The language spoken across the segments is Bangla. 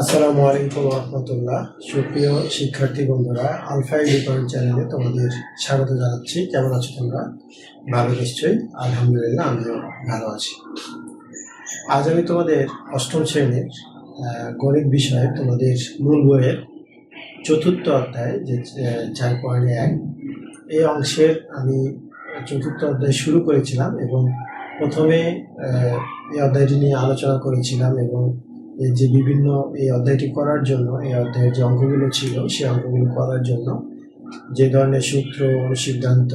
আসসালামু আলাইকুম রহমতুল্লাহ। সুপ্রিয় শিক্ষার্থী বন্ধুরা, আলফা এডুকেশন চ্যানেলে তোমাদের স্বাগত জানাচ্ছি। কেমন আছো তোমরা? ভালো নিশ্চয়ই। আলহামদুলিল্লাহ, আমিও ভালো আছি। আজ আমি তোমাদের অষ্টম শ্রেণির গণিত বিষয়ে তোমাদের মূল বইয়ের চতুর্থ অধ্যায় যে চার পয়েন্ট এক, এই অংশের আমি চতুর্থ অধ্যায় শুরু করেছিলাম এবং প্রথমে এই অধ্যায়টি নিয়ে আলোচনা করেছিলাম এবং যে বিভিন্ন এই অধ্যায়টি করার জন্য, এই অধ্যায়ের যে অঙ্কগুলো ছিল, সেই অঙ্কগুলো করার জন্য যে ধরনের সূত্র, সিদ্ধান্ত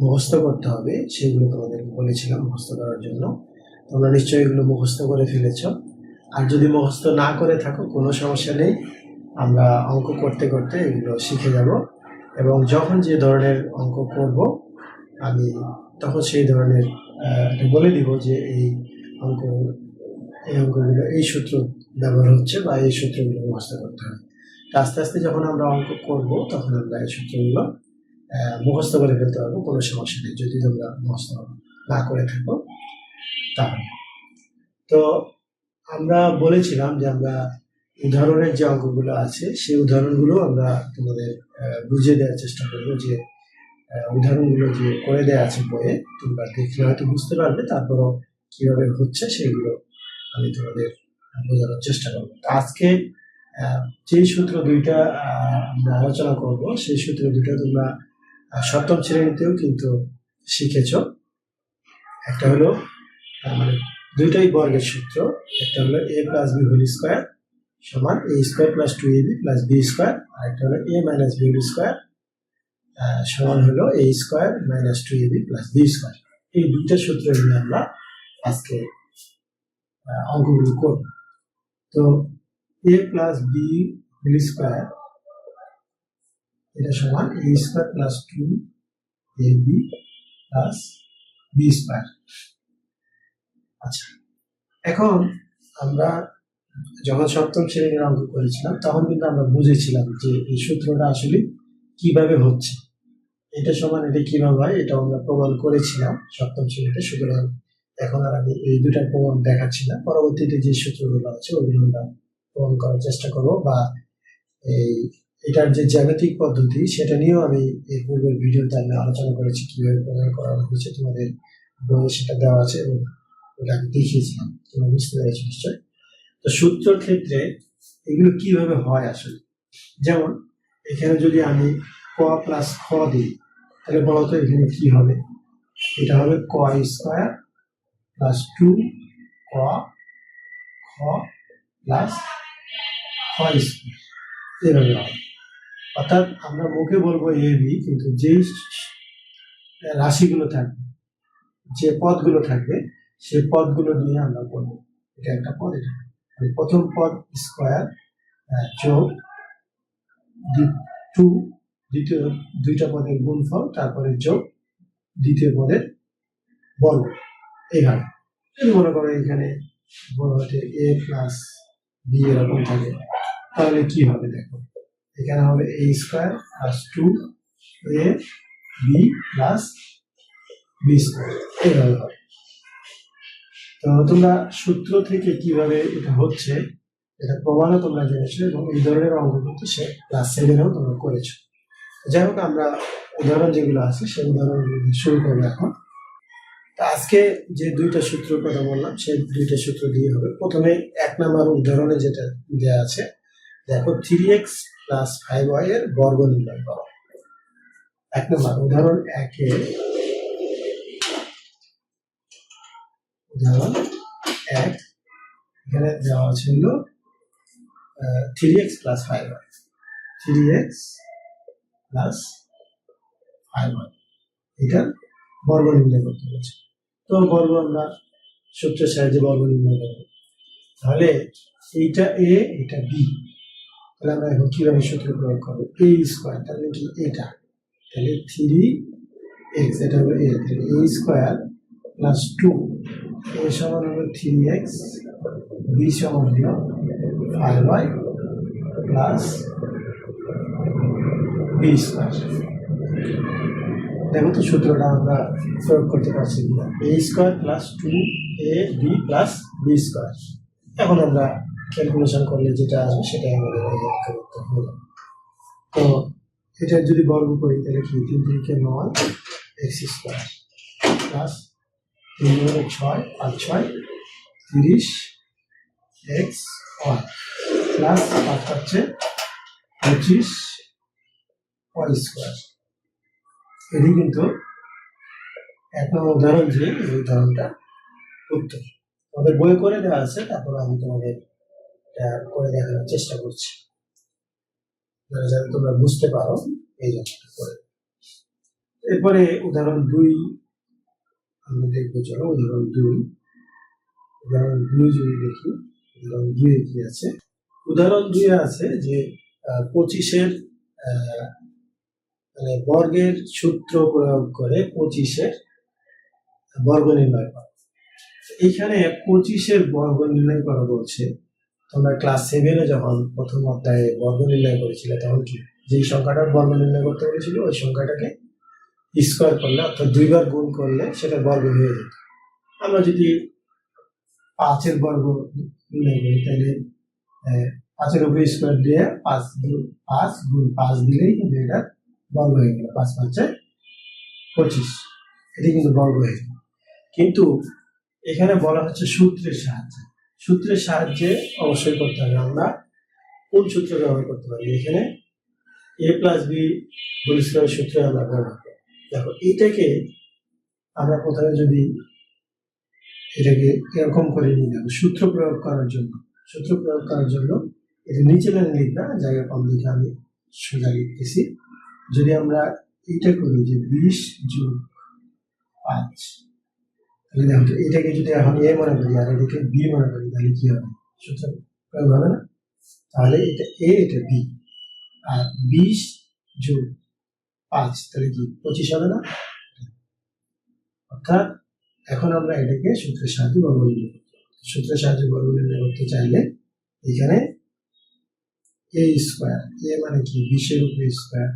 মুখস্থ করতে হবে, সেগুলো তোমাদের বলেছিলাম মুখস্থ করার জন্য। তোমরা নিশ্চয়ই এগুলো মুখস্থ করে ফেলেছ। আর যদি মুখস্থ না করে থাকো, কোনো সমস্যা নেই। আমরা অঙ্ক করতে করতে এগুলো শিখে যাব এবং যখন যে ধরনের অঙ্ক করব, আমি তখন সেই ধরনের বলে দিব যে এই অঙ্ক এই অঙ্কগুলো এই সূত্র ব্যবহার হচ্ছে বা এই সূত্রগুলো মুখস্থ করতে হবে আস্তে আস্তে যখন আমরা অঙ্ক করব, তখন আমরা এই সূত্রগুলো মুখস্থ করে ফেলতে পারব, কোনো সমস্যা নেই। যদি তোমরা মুখস্থ না করে থাকো, তাহলে। তো আমরা বলেছিলাম যে আমরা উদাহরণের যে অঙ্কগুলো আছে, সেই উদাহরণগুলো আমরা তোমাদের বুঝিয়ে দেওয়ার চেষ্টা করব যে উদাহরণগুলো যে করে দেওয়া আছে বইয়ে, তোমরা দেখলে হয়তো বুঝতে পারবে, তারপরও কীভাবে হচ্ছে সেগুলো আমি তোমাদের বোঝানোর চেষ্টা করব। আজকে যেই সূত্র দুইটা আমরা আলোচনা করব, সেই সূত্র দুটো তোমরা সপ্তম শ্রেণীতেও কিন্তু শিখেছ। একটা হলো মানে দুইটাই বর্গের সূত্র, একটা হলো A plus B whole square সমান A square plus two A B plus B square আর একটা হলো A minus B whole square সমান হলো A square minus two A B plus B square এই দুইটা সূত্র নিয়ে আমরা আজকে অঙ্কগুলো করব। তো A plus B whole square এটা সমান A square plus two A B plus B square আচ্ছা এখন আমরা যখন সপ্তম শ্রেণির অঙ্ক করেছিলাম, তখন কিন্তু আমরা বুঝেছিলাম যে এই সূত্রটা আসলে কীভাবে হচ্ছে। এটা সমান এটা কীভাবে হয় এটা আমরা প্রমাণ করেছিলাম সপ্তম শ্রেণীতে, সুতরাং এখন আর আমি এই দুটার প্রমাণ দেখাচ্ছি না। পরবর্তীতে যে সূত্রগুলো আছে ওগুলো আমরা প্রমাণ করার চেষ্টা করব বা এই, এটার যে জ্যামিতিক পদ্ধতি, সেটা নিয়েও আমি এর পূর্বের ভিডিওতে আমি আলোচনা করেছি, কীভাবে প্রমাণ করানো হয়েছে, তোমাদের বইয়ে সেটা দেওয়া আছে এবং ওটা আমি দেখিয়েছিলাম। তোমরা বুঝতে পেরেছ নিশ্চয় তো সূত্রর ক্ষেত্রে এগুলো কীভাবে হয় আসলে? যেমন, এখানে যদি আমি ক প্লাস খ দিই, তাহলে বলতো এখানে কি হবে? এটা হবে ক স্কোয়ার প্লাস টু ক খ প্লাস খ এভাবে অর্থাৎ আমরা মুখে বলব এ বি কিন্তু যেই রাশিগুলো থাকবে, যে পদগুলো থাকবে, সেই পদগুলো নিয়ে আমরা বলব। এটা একটা পদ, এটা। মানে প্রথম পদ স্কোয়ার যোগ টু দ্বিতীয়, দুইটা পদের গুণফল, তারপরে যোগ দ্বিতীয় পদের বর্গ। এইভাবে যদি মনে করো এখানে বড় হতে এ প্লাস বি এরকম থাকে, তাহলে কি হবে দেখো? এখানে হবে A square plus two A B plus B square এইভাবে হবে। তো তোমরা সূত্র থেকে কীভাবে এটা হচ্ছে, এটা প্রমাণও তোমরা জেনেছো এবং এই ধরনের অঙ্ক কিন্তু সে ক্লাস সেভেনেও তোমরা করেছ। যাই হোক, আমরা উদাহরণ যেগুলো আছে সেই উদাহরণগুলো শুরু করব এখন। আজকে যে দুইটা সূত্র কথা বললাম, সেই দুইটা সূত্র দিয়ে হবে। প্রথমে এক নম্বর উদাহরণে যেটা দেওয়া আছে, দেখো three X plus five Y এর বর্গ নির্ণয় করো। এক নাম্বার উদাহরণ একে উদাহরণ এক, এখানে দেওয়া আছে হলো three X plus five Y three X plus five Y এটা বর্গ নির্ণয় করতে হয়েছে তো বর্গ আমরা সূত্রের সাহায্যে বর্গ নির্ণয় করব। তাহলে এইটা এ এটা বি তাহলে আমরা এখন কীভাবে সূত্র প্রয়োগ করব? এ স্কোয়ার তাহলে কি এটা। তাহলে থ্রি এক্স এটা হলো এ তাহলে A square plus two A সমান হলো থ্রি এক্স বি সমান হলো five Y plus B square দেখো তো সূত্রটা আমরা প্রয়োগ করতে পারছি কিনা। A square plus two A B plus B square এখন আমরা ক্যালকুলেশন করলে যেটা আসবে সেটাই আমাদের উত্তর হয়ে যাবে তো এটা যদি বর্গ করি, তাহলে কি? তিন তিনকে নয় এক্স স্কোয়ার প্লাস তিন দুগুণে ছয় আর ছয় তিরিশ এক্স ওয়ান প্লাস পাঁচ হচ্ছে পঁচিশ ওয়াই স্কোয়ার এটি কিন্তু এক নম্বর উদাহরণ যে এই উদাহরণটা উত্তর। আমাদের বই করে দেওয়া আছে, তারপর আমি তোমাদের এটা করে দেখানোর চেষ্টা করছি। যাতে তোমরা বুঝতে পারো এই জন্য করে। এরপরে উদাহরণ দুই আমরা দেখব চলো উদাহরণ দুই। উদাহরণ দুই যদি দেখি, উদাহরণ দুই কি আছে? উদাহরণ দুই আছে যে পঁচিশের মানে বর্গের সূত্র প্রয়োগ করে পঁচিশের বর্গ নির্ণয় করা। এইখানে পঁচিশের বর্গ নির্ণয় করা বলছে, তোমরা ক্লাস সেভেনে যখন প্রথম অধ্যায়ে বর্গ নির্ণয় করেছিলে, তখন কি যেই সংখ্যাটার বর্গ নির্ণয় করতে বলেছিল, ওই সংখ্যাটাকে স্কোয়ার করলে, অর্থাৎ দুইবার গুণ করলে সেটা বর্গ হয়ে যেত। আমরা যদি পাঁচের বর্গ নির্ণয় করি, তাহলে পাঁচের উপরে স্কোয়ার দিয়ে পাঁচ পাঁচ গুণ পাঁচ দিলেই কিন্তু এটা বর্গ হয়ে গেল পাঁচ পাঁচে পঁচিশ। এটি কিন্তু বর্গ হয়ে গেল কিন্তু এখানে বলা হচ্ছে সূত্রের সাহায্যে। সূত্রের সাহায্যে অবশ্যই করতে হবে। আমরা কোন সূত্র ব্যবহার করতে পারি? এখানে A plus B whole square সূত্র আমরা ব্যবহার করি দেখো এইটাকে আমরা প্রথমে যদি এটাকে এরকম করে নিয়ে যাব সূত্র প্রয়োগ করার জন্য। সূত্র প্রয়োগ করার জন্য এটা নিচে লাইনে লিখবে, জায়গা কম লিখে আমি সোজা লিখতেছি। যদি আমরা এটা করি যে বিশ যোগ পাঁচ, তাহলে দেখো এটাকে যদি এখন এ মনে করি আর এটাকে বি মনে করি, তাহলে কি হবে? সূত্র হবে না? তাহলে এটা এ, এটা বি। আর বিশ যোগ পাঁচ, তাহলে কি পঁচিশ হবে না? অর্থাৎ এখন আমরা এটাকে সূত্রের সাহায্যে বর্গ নির্ণয় করতে সূত্রের সাহায্যে বর্গ করতে চাইলে এখানে এ স্কোয়ার এ মানে কি? বিশের উপরে স্কোয়ার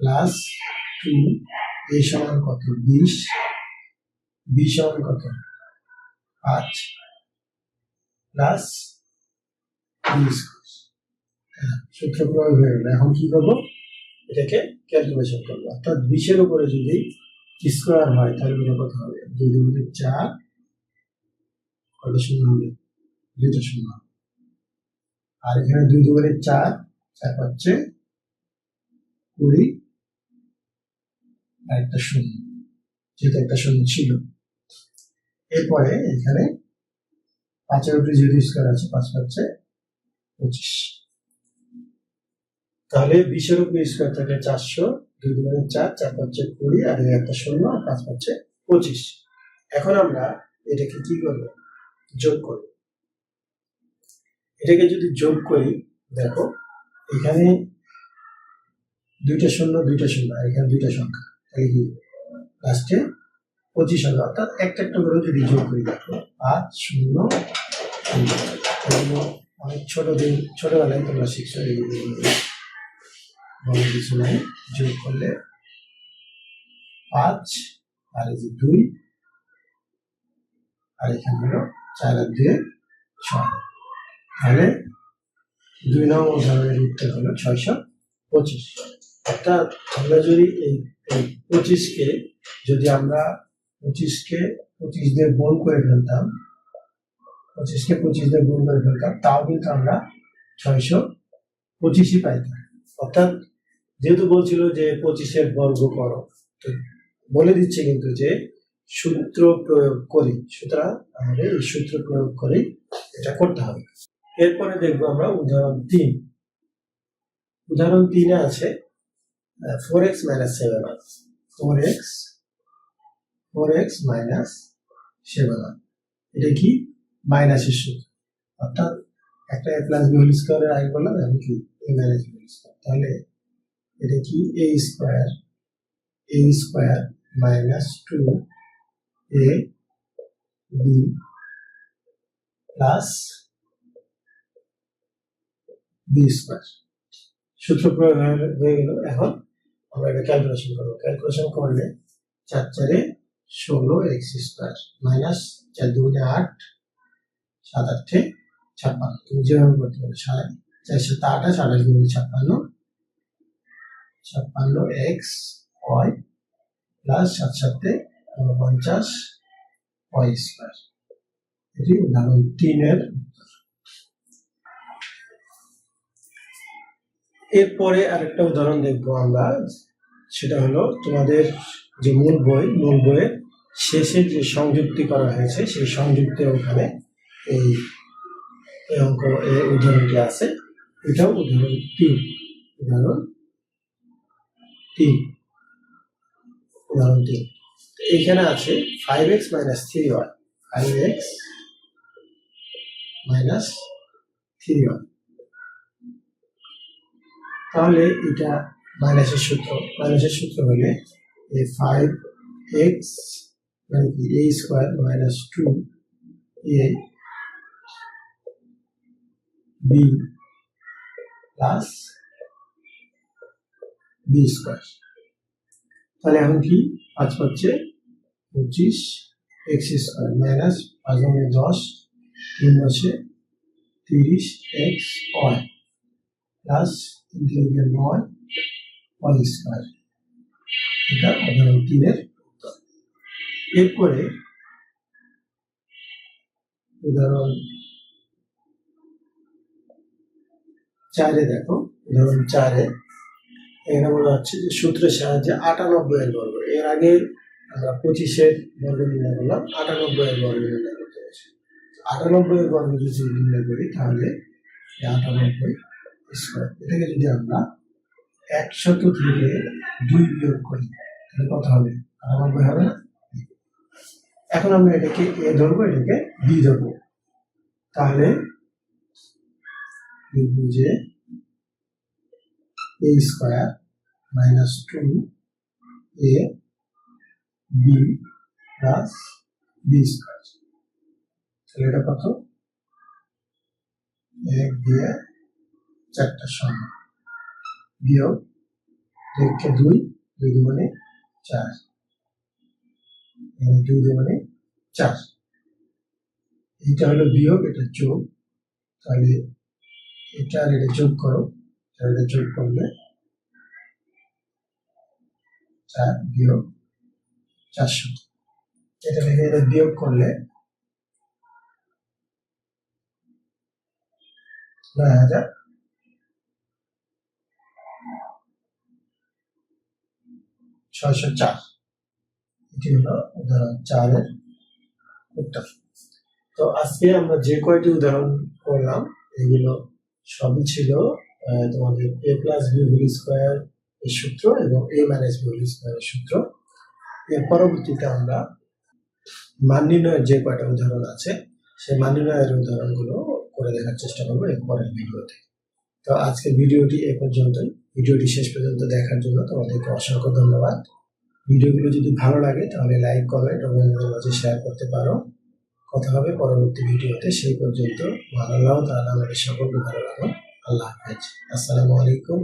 প্লাস টু এ সমান কত? বিশ। বি সমান কত? পাঁচ। প্লাস হ্যাঁ, সূত্র প্রয়োগ হয়ে গেল। এখন কি করব? এটাকে ক্যালকুলেশন করব। অর্থাৎ বিশের উপরে যদি স্কোয়ার হয় তাহলে এটা কত হবে? দুই দুগুণে চার কত শূন্য হবে? দুইটা শূন্য হবে। আর এখানে দুই দুগুণে চার চার পাচ্ছে কুড়ি একটা শূন্য যেহেতু একটা শূন্য ছিল। এরপরে এখানে পাঁচের উপরে যেহেতু স্কোয়ার আছে, পাঁচ পাচ্ছে পঁচিশ। তাহলে বিশের উপরে স্কোয়ার থাকে চারশো, দুই দুগুণে চার চার পাচ্ছে কুড়ি, আর একটা শূন্য, আর পাঁচ পাচ্ছে পঁচিশ। এখন আমরা এটাকে কি করব? যোগ করব। এটাকে যদি যোগ করি, দেখো, এখানে দুইটা শূন্য দুইটা শূন্য, আর এখানে দুইটা সংখ্যা। তাহলে কি লাস্টে পঁচিশ হবে অর্থাৎ একটা একটা করে যদি যোগ করি, দেখো, পাঁচ, শূন্য অনেক ছোট দিন, ছোটবেলায় তোমরা শিখছো এইগুলো বড় কিছু নাই। যোগ করলে পাঁচ, আর এই যে দুই, আর এখানে হলো চার আর দুয়ে ছয়। তাহলে দুই নম্বর উদাহরণের উত্তর হলো ছয়শো পঁচিশ। অর্থাৎ আমরা যদি এই এই পঁচিশকে, যদি আমরা পঁচিশকে পঁচিশ দিয়ে গুণ করে ফেলতাম, পঁচিশকে পঁচিশ দিয়ে গুণ করে ফেলতাম, তাও কিন্তু আমরা ছয়শো পঁচিশই পাইতাম। অর্থাৎ যেহেতু বলছিল যে পঁচিশের বর্গ করো, তো বলে দিচ্ছে কিন্তু যে সূত্র প্রয়োগ করি, সুতরাং আমাদের এই সূত্র প্রয়োগ করে এটা করতে হবে। এরপরে দেখব আমরা উদাহরণ তিন। উদাহরণ তিনে আছে four X minus seven one four X four X minus seven one এটা কি? মাইনাসের সূত্র। অর্থাৎ একটা এ প্লাস বি হোল স্কোয়ারের আগে বললাম, আমি কি? A minus B whole square তাহলে এটা কি? A square A square minus two A B plus B square সূত্র প্রয়োগ হয়ে গেল। এখন আমরা এটা ক্যালকুলেশন করব। ক্যালকুলেশন করলে চার চারে ষোলো এক্স স্কোয়ার মাইনাস চার দুগুণে আট, সাত আটে ছাপ্পান্ন। তুমি যেভাবে করতে পারো, সাড়ে চার সাথে আঠাশ আঠাশ গুণ ছাপ্পান্ন। ছাপ্পান্ন এক্স ওয়াই প্লাস সাত সাথে পঞ্চাশ ওয়াই স্কোয়ার এটি উদাহরণ তিনের উত্তর। এরপরে আরেকটা উদাহরণ দেখব আমরা। সেটা হলো তোমাদের যে মূল বই, মূল বইয়ের শেষে যে সংযুক্তি করা হয়েছে, সেই সংযুক্তের ওখানে এই অঙ্ক উদাহরণটি আছে। এটাও উদাহরণ তিন। উদাহরণ তিন। উদাহরণ তিন। তো এইখানে আছে five X minus three one five X minus three Y তাহলে এটা মাইনাসের সূত্র মাইনাসের সূত্র হলে এই ফাইভ এক্স মানে কি? A square minus two A B plus B square তাহলে এখন কি? পাঁচ হচ্ছে পঁচিশ এক্স স্কোয়ার মাইনাস পাঁচ দশ, তিন বসে তিরিশ এক্স ওয়াই প্লাস তিন তিনকে নয় ওয়াই স্কোয়ার এটা উদাহরণ তিনের উত্তর। এরপরে, উদাহরণ চারে দেখো, উদাহরণ চারে। এখানে বলা হচ্ছে যে সূত্রের সাহায্যে আটানব্বই এর বর্গ। এর আগে আমরা পঁচিশের বর্গ নির্ণয় করলাম আটানব্বই এর বর্গ নির্ণয় করতে হয়েছে। আটানব্বই এর বর্গ যদি নির্ণয় করি, তাহলে আটানব্বই স্কোয়ার। এটাকে যদি আমরা একশত থেকে দুই বিয়োগ করি, তাহলে কত হবে? আটানব্বই হবে। এখন আমরা এটাকে এ ধরবো, এটাকে বি ধরবো। তাহলে লিখব যে A square minus two A B plus B square. তাহলে এটা কত? এক দিয়ে চারটা সংখ্যা বিয়োগ দেখে দুই দুই দুগুণে চার। এখানে দুই দুগুণে চার। এইটা হলো বিয়োগ, এটা যোগ। তাহলে এটা আর এটা যোগ করো, তাহলে এটা যোগ করলে চার বিয়োগ চারশো এটা থেকে এটা বিয়োগ করলে নয় হাজার ছয়শো চার। এটি হলো উদাহরণ চারের উত্তর। তো আজকে আমরা যে কয়টি উদাহরণ করলাম, এগুলো সবই ছিল তোমাদের A plus B whole square এর সূত্র এবং এ মাইনাস বি হোল স্কোয়ারের সূত্র। এর পরবর্তীতে আমরা মান নির্ণয়ের যে কয়টা উদাহরণ আছে, সেই মান নির্ণয়ের উদাহরণগুলো করে দেখার চেষ্টা করব এর পরের ভিডিওতে। তো আজকের ভিডিওটি এ পর্যন্তই। ভিডিওটি শেষ পর্যন্ত দেখার জন্য তোমাদেরকে অসংখ্য ধন্যবাদ। ভিডিওগুলো যদি ভালো লাগে, তাহলে লাইক, কমেন্ট এবং অন্যদের মাঝে শেয়ার করতে পারো। কথা হবে পরবর্তী ভিডিওতে। সেই পর্যন্ত ভালো লাগো তাহলে আমাদের সকলকে ভালো লাগো আল্লাহ হাফেজ। আসসালামু আলাইকুম।